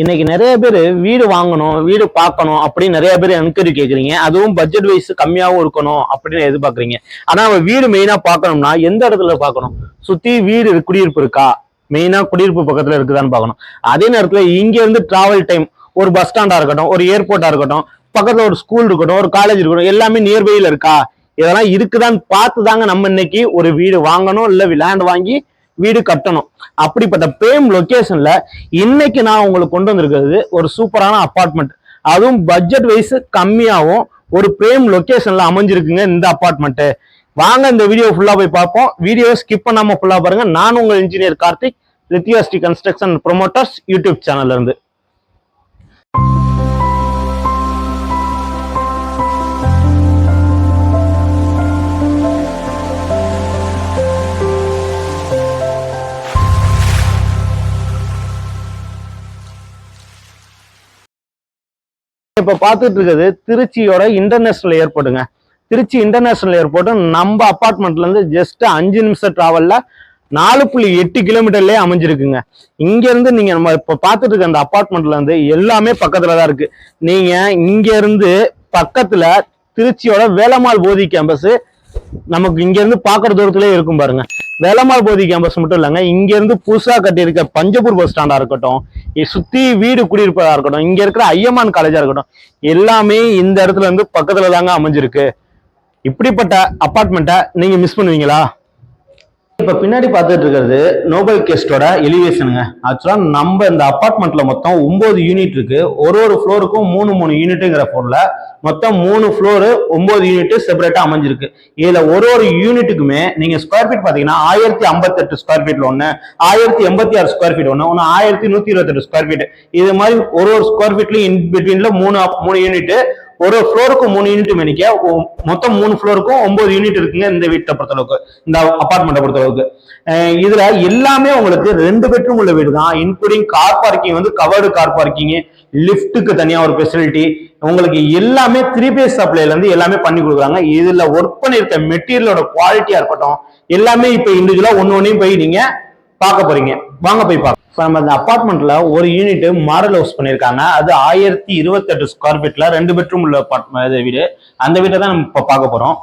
இன்னைக்கு நிறைய பேர் வீடு வாங்கணும் வீடு பார்க்கணும் அப்படின்னு நிறைய பேர் என்கொயரி கேட்குறீங்க அதுவும் பட்ஜெட் வைஸ் கம்மியாகவும் இருக்கணும் அப்படின்னு எதிர்பார்க்குறீங்க. ஆனால் நம்ம வீடு மெயினாக பார்க்கணும்னா எந்த இடத்துல பார்க்கணும்? சுற்றி வீடு குடியிருப்பு இருக்கா? மெயினாக குடியிருப்பு பக்கத்தில் இருக்குதான்னு பார்க்கணும். அதே நேரத்தில் இங்கேருந்து டிராவல் டைம் ஒரு பஸ் ஸ்டாண்டாக இருக்கட்டும் ஒரு ஏர்போர்ட்டாக இருக்கட்டும் பக்கத்தில் ஒரு ஸ்கூல் இருக்கட்டும் ஒரு காலேஜ் இருக்கட்டும் எல்லாமே நியர்பையில் இருக்கா? இதெல்லாம் இருக்குதான்னு பார்த்து தாங்க நம்ம இன்னைக்கு ஒரு வீடு வாங்கணும் இல்லை லேண்ட் வாங்கி வீடு கட்டணும். அப்படிப்பட்ட பிரேம் லொக்கேஷன்ல இன்னைக்கு நான் உங்களுக்கு கொண்டு வந்திருக்கிறது ஒரு சூப்பரான அப்பார்ட்மெண்ட் அதுவும் பட்ஜெட் வைஸ் கம்மியாகவும் ஒரு பிரேம் லொக்கேஷன்ல அமைஞ்சிருக்குங்க இந்த அப்பார்ட்மெண்ட்டு வாங்க இந்த வீடியோ ஃபுல்லா போய் பார்ப்போம். வீடியோ ஸ்கிப் பண்ணாம ஃபுல்லா பாருங்க. நான் உங்கள் இன்ஜினியர் கார்த்திக் லித்தியாஸ்டி கன்ஸ்ட்ரக்ஷன் ப்ரொமோட்டர்ஸ் யூடியூப் சேனல்ல இருந்து. இப்ப பார்த்துட்டு இருக்கிறது திருச்சியோட இன்டர்நேஷனல் ஏர்போர்ட்டுங்க திருச்சி இன்டர்நேஷனல் ஏர்போர்ட்டு நம்ம அப்பார்ட்மெண்ட்ல இருந்து ஜஸ்ட் அஞ்சு நிமிஷம் டிராவல்ல நாலு புள்ளி எட்டு கிலோமீட்டர்லயே அமைஞ்சிருக்குங்க. இங்க இருந்து நீங்க நம்ம இப்ப பார்த்துட்டு இருக்க அந்த அப்பார்ட்மெண்ட்ல இருந்து எல்லாமே பக்கத்தில் தான் இருக்கு. நீங்க இங்க இருந்து பக்கத்துல திருச்சியோட வேலம்மாள் போதி கேம்பஸ் நமக்கு இங்க இருந்து பாக்குற இருக்கும் பாருங்க. வேலம்மாள் போதி கேம்பஸ் மட்டும் இல்லைங்க. இங்கேருந்து புதுசாக கட்டியிருக்க பஞ்சப்பூர் பஸ் ஸ்டாண்டாக இருக்கட்டும் சுற்றி வீடு குடியிருப்பதாக இருக்கட்டும் இங்கே இருக்கிற ஐயம்மான் காலேஜாக இருக்கட்டும் எல்லாமே இந்த இடத்துல இருந்து பக்கத்தில் தாங்க அமைஞ்சிருக்கு. இப்படிப்பட்ட அபார்ட்மெண்ட்டை நீங்கள் மிஸ் பண்ணுவீங்களா? இப்ப பின்னாடி பார்த்துட்டு இருக்கிறது நோபல் கெஸ்டோட எலிவேஷனுங்க ஆக்சுவலா நம்ம இந்த அபார்ட்மெண்ட்ல மொத்தம் ஒன்பது யூனிட் இருக்கு. ஒரு ஒரு ஃப்ளோருக்கும் மூணு மூணு யூனிட்டுங்கிற ஃப்ளோர்ல மொத்தம் மூணு ஃப்ளோரு ஒன்பது யூனிட் செப்பரேட்டா அமைஞ்சிருக்கு. இதுல ஒரு ஒரு யூனிட்டுக்குமே நீங்க ஸ்கொயர் ஃபீட் பாத்தீங்கன்னா ஆயிரத்தி ஐம்பத்தெட்டு ஸ்கொயர் ஃபீட்ல ஒண்ணு ஆயிரத்தி எண்பத்தி ஆறு ஸ்கொயர் ஃபீட் ஒண்ணு ஒன்னு ஆயிரத்தி நூத்தி இருபத்தெட்டு ஸ்கொயர் ஃபீட் இது மாதிரி ஒரு ஒரு ஸ்கொயர் ஃபீட்லயும் இன் பிட்வீன்ல மூணு மூணு யூனிட் ஒரு ஃப்ளோருக்கு மூணு யூனிட் மேனிக்க மொத்தம் மூணு ஃப்ளோருக்கும் ஒன்பது யூனிட் இருக்குங்க இந்த வீட்டை பொறுத்தளவுக்கு இந்த அப்பார்ட்மெண்ட்டை பொறுத்தளவுக்கு. இதுல எல்லாமே உங்களுக்கு ரெண்டு பெட்ரூம் உள்ள வீடு தான் இன்க்ளூடிங் கார் பார்க்கிங் வந்து கவர்டு கார் பார்க்கிங் லிஃப்ட்டுக்கு தனியா ஒரு ஃபெசிலிட்டி உங்களுக்கு எல்லாமே த்ரீ பேஸ் சப்ளைல இருந்து எல்லாமே பண்ணி கொடுக்குறாங்க. இதுல ஒர்க் பண்ணிருக்க மெட்டீரியலோட குவாலிட்டியா இருக்கட்டும் எல்லாமே இப்ப இண்டிவிஜுவலா ஒன்னு ஒன்னையும் போய் நீங்க பார்க்க போறீங்க. வாங்க போய் பார்க்க இப்போ நம்ம இந்த அப்பார்ட்மெண்ட்ல ஒரு யூனிட் மாடல் ஹவுஸ் பண்ணிருக்காங்க. அது ஆயிரத்தி இருபத்தெட்டு ஸ்கொயர் ஃபீட்ல ரெண்டு பெட்ரூம் உள்ள apartment வீடு. அந்த வீட்டை தான் நம்ம இப்ப பார்க்க போறோம்.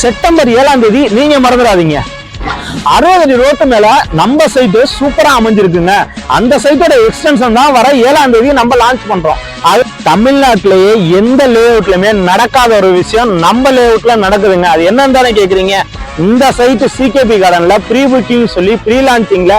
செப்டம்பர் ஏழாம் தேதி நீங்க மறந்துடாதீங்க. அறுபது அடி ரோட்டு மேல நம்ம சைட்டு சூப்பரா அமைஞ்சிருக்குங்க. அந்த சைட்டோட எக்ஸ்டென்ஷன் தான் வர ஏழாம் தேதி நம்ம லான்ச் பண்றோம். அது தமிழ்நாட்டிலேயே எந்த லே அவுட்லயுமே நடக்காத ஒரு விஷயம் நம்ம லேஅவுட்ல நடக்குதுங்க. அது என்னன்னு தானே கேக்குறீங்க? இந்த சைட் சிகேபி கார்டன்ல ப்ரீ புக்கிங் சொல்லி ப்ரீ லான்ச்சிங்ல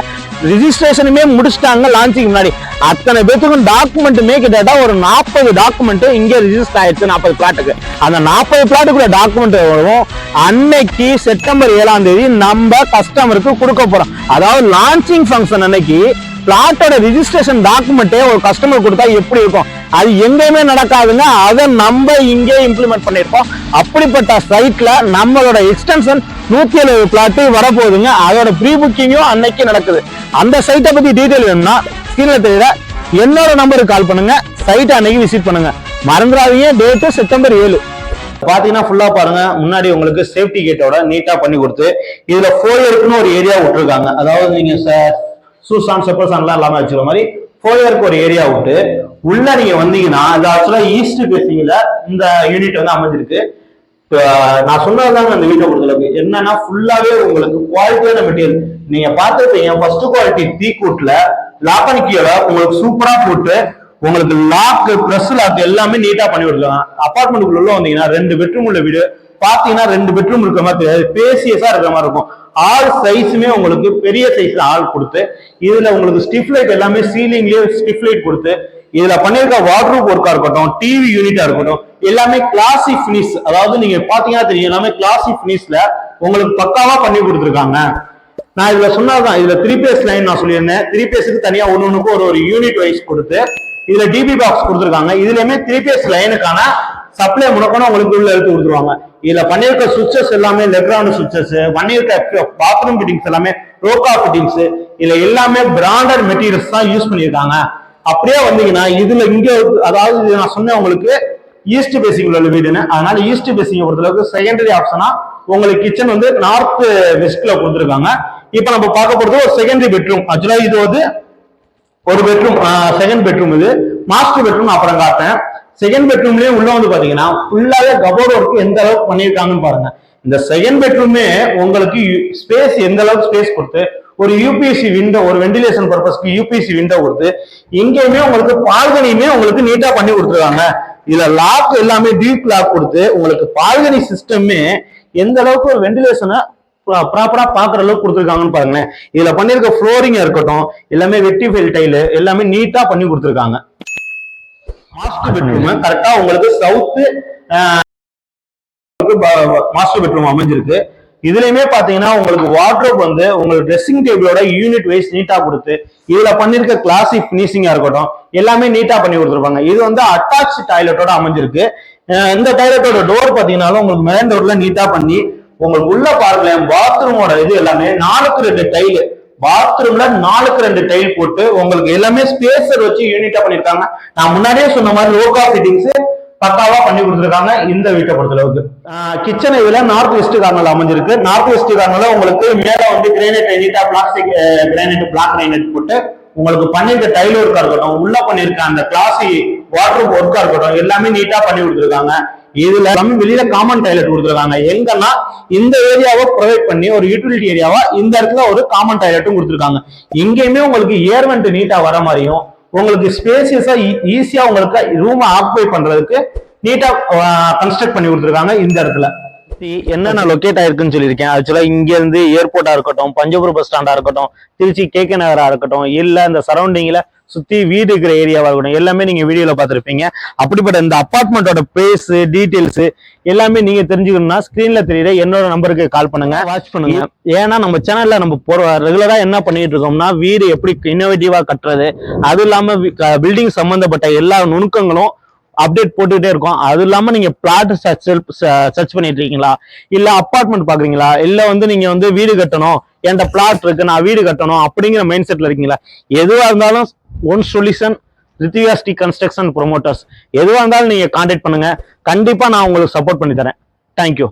ரிஜிஸ்ட்ரேஷனுமே முடிச்சிட்டாங்க லான்ச்சிங் முன்னாடி. அத்தனை பேத்துக்கும் டாக்குமெண்ட்டுமே கிட்டத்தட்ட ஒரு நாற்பது டாக்குமெண்ட் இங்கே ரிஜிஸ்டர் ஆயிடுச்சு நாற்பது பிளாட்டுக்கு அந்த நாற்பது பிளாட்டுக்குள்ள டாக்குமெண்ட் வரும். அன்னைக்கு செப்டம்பர் ஏழாம் தேதி நம்ம கஸ்டமருக்கு கொடுக்க போறோம். அதாவது லான்ச்சிங் ஃபங்க்ஷன் அன்னைக்கு பிளாட்டோட ரிஜிஸ்ட்ரேஷன் டாக்குமெண்ட்டே ஒரு கஸ்டமர் கொடுத்தா எப்படி இருக்கும்? அது எங்கேயுமே நடக்காதுங்க. அதை நம்ம இங்கே இம்ப்ளிமெண்ட் பண்ணியிருக்கோம். அப்படிப்பட்ட சைட்ல நம்மளோட எக்ஸ்டென்ஷன் நூத்தி எழுபது பிளாட்டு வரப்போகுதுங்க. அதோட ப்ரீ புக்கிங்கும் அன்னைக்கு நடக்குது. அந்த சைட்டை பத்தி டீட்டெயில் வேணும்னா ஸ்கிரீன்ல தெரியல என்னோட நம்பருக்கு கால் பண்ணுங்க. சைட்டை அன்னைக்கு விசிட் பண்ணுங்க. மறந்துடாதீங்க. டேட்டு செப்டம்பர் ஏழு. பாத்தீங்கன்னா ஃபுல்லா பாருங்க. முன்னாடி உங்களுக்கு சேஃப்டி கேட்டோட நீட்டா பண்ணி கொடுத்து இதுல ஃபோயருக்குன்னு ஒரு ஏரியா விட்டுருக்காங்க. அதாவது நீங்க ஷூஸ் ஆன் செப்பல்ஸ் எல்லாம் இல்லாம வச்சுக்கிற மாதிரி ஃபோயருக்கு ஒரு ஏரியா விட்டு உள்ள நீங்க வந்தீங்கன்னா இது ஆக்சுவலா ஈஸ்ட் பேசிங்ல இந்த யூனிட் வந்து அமைஞ்சிருக்கு. நான் சொன்னதுதாங்க அந்த வீட்டை பொறுத்தளவுக்கு. என்னன்னா ஃபுல்லாவே உங்களுக்கு குவாலிட்டியான மெட்டீரியல் நீங்க பார்த்துருப்பீங்க ஃபர்ஸ்ட் குவாலிட்டி டீ கூட்ல லாப்பனிக்கியோட உங்களுக்கு சூப்பரா போட்டு உங்களுக்கு லாக் பிரஸ் லாக் எல்லாமே நீட்டா பண்ணி கொடுக்கலாம். அபார்ட்மெண்ட் உள்ள வந்தீங்கன்னா ரெண்டு பெட்ரூம் உள்ள வீடு. பாத்தீங்கன்னா ரெண்டு பெட்ரூம் இருக்கிற மாதிரி தெரியாது. பேசியஸா இருக்கிற மாதிரி இருக்கும். ஆள் சைஸுமே உங்களுக்கு பெரிய சைஸ்ல ஆள் கொடுத்து இதுல உங்களுக்கு ஸ்டிஃப் லைட் எல்லாமே சீலிங்லயே ஸ்டிஃப் லைட் கொடுத்து இதுல பண்ணிருக்க வாட்ரூப் ஒர்க்கா இருக்கட்டும் டிவி யூனிட்டா இருக்கட்டும் எல்லாமே கிளாசி பினிஷ் அதாவது நீங்க பாத்தீங்கன்னா தெரியும் எல்லாமே கிளாசி பினிஷ்ல உங்களுக்கு பக்காவா பண்ணி கொடுத்துருக்காங்க. நான் இதுல சொன்னதுதான் இதுல த்ரீ பேஸ் லைன் நான் சொல்லியிருந்தேன். த்ரீ பேஸுக்கு தனியா ஒன்னு ஒரு ஒரு யூனிட் வைஸ் கொடுத்து இதுல டிபி பாக்ஸ் கொடுத்துருக்காங்க. இதுலயுமே த்ரீ பேஸ் லைனுக்கான சப்ளை முடக்கணும் உங்களுக்கு உள்ள எடுத்து கொடுத்துருவாங்க. இதுல பண்ணிருக்க சுவிச்சஸ் எல்லாமே லெக்ரவுண்ட் சுவிச்சஸ் பண்ணிருக்க பாத்ரூம் ஃபிட்டிங்ஸ் எல்லாமே ரோக்கா ஃபிட்டிங்ஸ் இதுல எல்லாமே பிராண்டட் மெட்டீரியல்ஸ் தான் யூஸ் பண்ணியிருக்காங்க. அப்படியே வந்தீங்கன்னா இதுல இங்க அதாவது நான் சொன்னேன் உங்களுக்கு ஈஸ்ட் பேசிங் உள்ள வீடுன்னு அதனால ஈஸ்ட் பேசிங் பொறுத்தளவுக்கு செகண்டரி ஆப்ஷனா உங்களுக்கு கிச்சன் வந்து நார்த் வெஸ்ட்ல கொடுத்துருக்காங்க. இப்போ நம்ம பார்க்க போறது ஒரு செகண்டரி பெட்ரூம் ஆக்சுவலா இது வந்து ஒரு பெட்ரூம் செகண்ட் பெட்ரூம் இது. மாஸ்டர் பெட்ரூம் அப்புறம் காட்டேன் செகண்ட் பெட்ரூம்லயே உள்ள வந்து பாத்தீங்கன்னா ஃபுல்லாவே கபோர்ட் ஒர்க் எந்த அளவுக்கு பண்ணியிருக்காங்கன்னு பாருங்க. இந்த செகண்ட் பெட்ரூமே உங்களுக்கு ஸ்பேஸ் எந்த அளவுக்கு ஸ்பேஸ் கொடுத்து ஒரு யூபிஎஸ்சி விண்டோ ஒரு வெண்டிலேஷன் பர்பஸ்க்கு யூபிஎஸ்சி விண்டோ கொடுத்து எங்கேயுமே உங்களுக்கு பால்கனியுமே உங்களுக்கு நீட்டா பண்ணி கொடுத்துருக்காங்க. இதுல லாக் எல்லாமே டீப் லாக் கொடுத்து உங்களுக்கு பால்கனி சிஸ்டமே எந்த அளவுக்கு ஒரு வெண்டிலேஷனை ப்ராப்பரா பாக்குற அளவுக்கு கொடுத்துருக்காங்கன்னு பாருங்களேன். இதுல பண்ணிருக்க ஃப்ளோரிங் இருக்கட்டும் எல்லாமே வெட்டி ஃபைல் டைலு எல்லாமே நீட்டா பண்ணி கொடுத்துருக்காங்க. மாஸ்டர் பெட்ரூம் கரெக்டா உங்களுக்கு சவுத்து மாஸ்டர் பெட்ரூம் அமைஞ்சிருக்கு. இதுலயுமே பாத்தீங்கன்னா உங்களுக்கு வார்ட்ரோப் வந்து உங்களுக்கு ட்ரெஸ்ஸிங் டேபிளோட யூனிட் வைஸ் நீட்டா கொடுத்து இதுல பண்ணிருக்க கிளாசிக் பினிஷிங்கா இருக்கட்டும் எல்லாமே நீட்டா பண்ணி கொடுத்துருப்பாங்க. இது வந்து அட்டாச் டாய்லெட்டோட அமைஞ்சிருக்கு. இந்த டாய்லெட்டோட டோர் பாத்தீங்கன்னாலும் உங்களுக்கு மெயின் டோர்ல நீட்டா பண்ணி உங்களுக்கு உள்ள பார்க்கலாம் பாத்ரூமோட இது எல்லாமே நாலுக்கு ரெண்டு டைலு பாத்ரூம்ல நாலுக்கு ரெண்டு டைல் போட்டு உங்களுக்கு எல்லாமே ஸ்பேசர் வச்சு யூனிட்டா பண்ணிருக்காங்க. நான் முன்னாடியே சொன்ன மாதிரி லோகா ஃபிட்டிங்ஸ் பக்காவா பண்ணி கொடுத்துருக்காங்க இந்த வீட்டை பொறுத்தளவுக்கு. கிச்சன் இதுல நார்த் வெஸ்ட் கார்னர்ல அமைஞ்சிருக்கு. நார்த் வெஸ்ட் கார்னர்ல உங்களுக்கு மேல வந்து கிரானைட் நீட்டா பிளாஸ்டிக் கிரானைட் பிளாக் கிரானைட் போட்டு உங்களுக்கு பண்ணிருக்க டைல் ஒர்க்கா இருக்கட்டும் உள்ள பண்ணிருக்க அந்த கிளாசி வாட்டர் ஒர்க்கா இருக்கட்டும் எல்லாமே நீட்டா பண்ணி கொடுத்துருக்காங்க. இதுல நம்ம வெளியில காமன் டாய்லெட் கொடுத்துருக்காங்க. எங்கன்னா இந்த ஏரியாவை ப்ரொவைட் பண்ணி ஒரு யூட்டிலிட்டி ஏரியாவா இந்த இடத்துல ஒரு காமன் டாய்லெட்டும் கொடுத்துருக்காங்க. எங்கேயுமே உங்களுக்கு ஏர்வெண்ட் நீட்டா வர மாதிரியும் உங்களுக்கு ஸ்பேசியஸா ஈஸியா e-, உங்களுக்கு ரூமை ஆக்குபை பண்றதுக்கு நீட்டா கன்ஸ்ட்ரக்ட் பண்ணி கொடுத்துருக்காங்க இந்த இடத்துல. என்னென்ன லொக்கேட் ஆயிருக்குன்னு சொல்லியிருக்கேன். ஆக்சுவலா இங்க இருந்து ஏர்போர்ட்டா இருக்கட்டும் பஞ்சபுரம் பஸ் ஸ்டாண்டா இருக்கட்டும் திருச்சி கே கே நகரா இருக்கட்டும் இல்ல இந்த சரௌண்டிங்ல சுத்தி வீடு இருக்கிற ஏரியாவா இருக்கட்டும் எல்லாமே நீங்க வீடியோல பார்த்திருப்பீங்க. அப்படிப்பட்ட இந்த அபார்ட்மெண்ட்டோட பிளேஸ் டீடைல்ஸ் எல்லாமே நீங்க தெரிஞ்சுக்கணும்னா ஸ்கிரீன்ல தெரியுற என்னோட நம்பருக்கு கால் பண்ணுங்க. வாட்ச் பண்ணுங்க. ஏன்னா நம்ம சேனல்ல நம்ம போற ரெகுலரா என்ன பண்ணிட்டு இருக்கோம்னா வீடு எப்படி இன்னோவேட்டிவா கட்டுறது அதுவும் இல்லாம பில்டிங் சம்பந்தப்பட்ட எல்லா நுணுக்கங்களும் அப்டேட் போட்டுக்கிட்டே இருக்கோம். அது இல்லாம நீங்க பிளாட் சர்ச் சர்ச் பண்ணிட்டு இருக்கீங்களா? இல்ல அப்பார்ட்மெண்ட் பாக்குறீங்களா இல்ல வந்து நீங்க வந்து வீடு கட்டணும். என்கிட்ட பிளாட் இருக்கு நான் வீடு கட்டணும் அப்படிங்கிற மைண்ட் செட்ல இருக்கீங்களா? எதுவா இருந்தாலும் one solution Rithika Sri construction promoters எதுவா இருந்தாலும் நீங்க கான்டாக்ட் பண்ணுங்க. கண்டிப்பா நான் உங்களுக்கு சப்போர்ட் பண்ணி தரேன். தேங்க்யூ